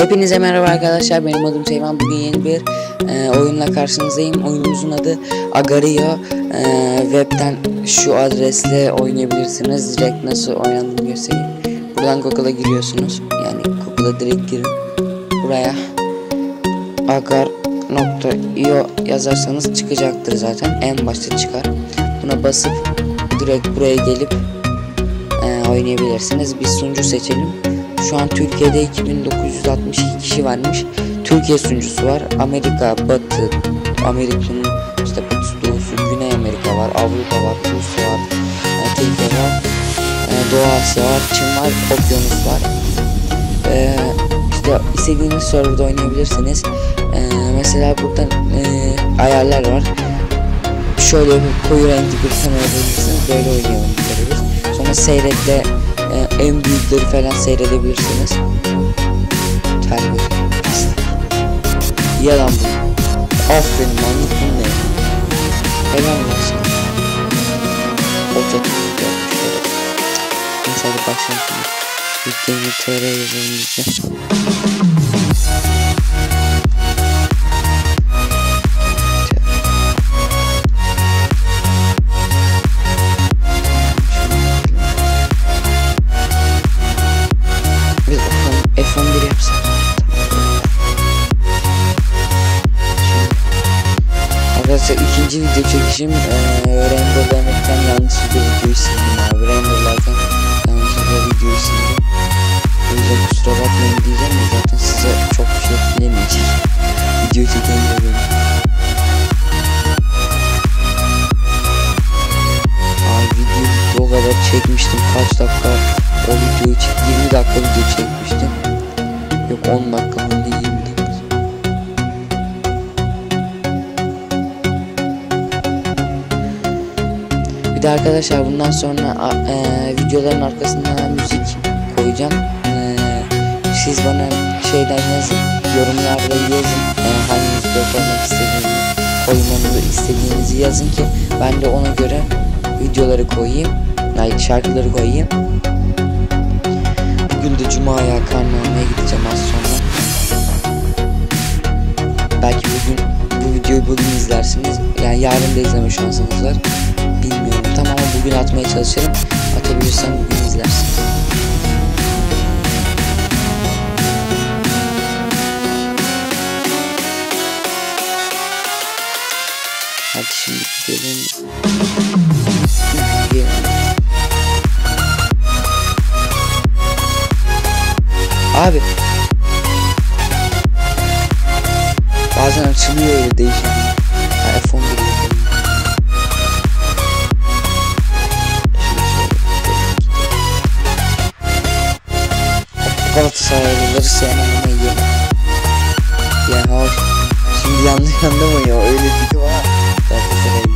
Hepinize merhaba arkadaşlar. Benim adım Seyvan. Bugün yeni bir e, oyunla karşınızdayım. Oyunumuzun adı Agario. E, webten şu adresle oynayabilirsiniz. Direkt nasıl oynandığını göstereyim. Buradan Google'a giriyorsunuz. Yani Google'a direkt girin. Buraya agar.io yazarsanız çıkacaktır zaten. En başta çıkar. Buna basıp direkt buraya gelip e, oynayabilirsiniz. Bir sunucu seçelim şu an Türkiye'de 2962 kişi varmış. Türkiye sunucusu var. Amerika, Batı, Amerika'nın işte Batısı, Doğusu, Güney Amerika var. Avrupa var, Rusya var, e, Türkiye var. E, Doğu Asya var, Çin var, Okyanus var. E, işte istediğiniz serverda oynayabilirsiniz. E, mesela buradan e, ayarlar var. Şöyle bir koyu renkli bir kamera. Böyle oynayalım. Sonra seyretle e, en büyükleri falan seyredebilirsiniz. Terbiye. Yalan bu. Aferin lan bu ne? Helal olsun. Otet yapmışlar. Başlayalım şimdi. İlk yeni TR yazalım video çekişim eee renderlemekten yanlışlıkla videoyu sildim abi. Renderlarken yanlışlıkla videoyu sildim o yüzden kusura bakmayın diyeceğim de zaten size çok bir şey etkilemeyecek video çeken Bir de arkadaşlar bundan sonra e, videoların arkasına müzik koyacağım. E, siz bana şeyden yazın, yorumlarda yazın e, hangi müzik koymak istediğinizi, koymamı istediğinizi yazın ki ben de ona göre videoları koyayım, yani şarkıları koyayım. Bugün de Cuma'ya karnı almaya gideceğim az sonra. Belki bugün bu videoyu bugün izlersiniz. Yani yarın da izleme şansınız var. Bilmiyorum. Tamam ama bugün atmaya çalışırım. Atabilirsem bugün izlersiniz. Hadi şimdi gidelim. Abi. Bazen açılıyor öyle değişik. Ha, F11 Galatasaraylıları sevmem. Yani hoş. Şimdi yanlış anlamayın öyle dedim ama Galatasaraylıları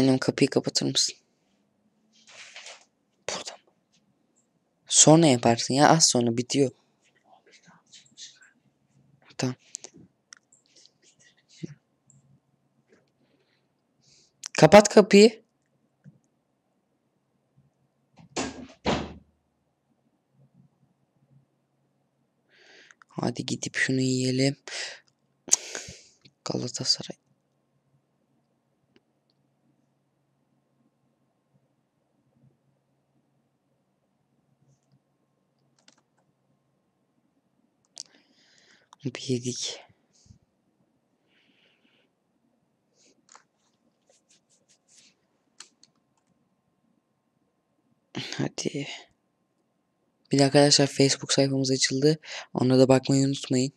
Annem kapıyı kapatır mısın? Burada mı? Sonra yaparsın ya az sonra bitiyor. Tamam. Kapat kapıyı. Hadi gidip şunu yiyelim. Galatasaray. Yedik. Hadi. Bir de arkadaşlar Facebook sayfamız açıldı. Ona da bakmayı unutmayın.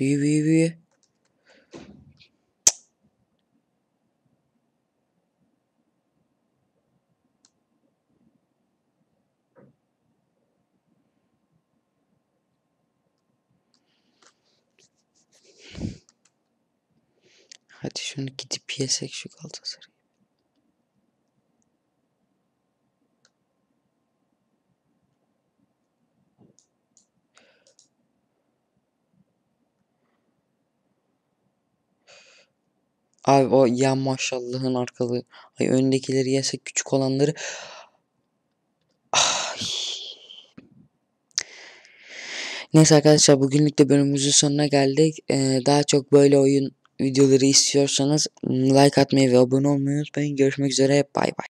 Büyü büyü büyü. Hadi şunu gidip yesek şu Galatasaray'ı. Abi o ya maşallahın arkalı. Ay öndekileri yesek küçük olanları. Ay. Neyse arkadaşlar bugünlük de bölümümüzün sonuna geldik. Ee, daha çok böyle oyun videoları istiyorsanız like atmayı ve abone olmayı unutmayın. Görüşmek üzere. Bay bay.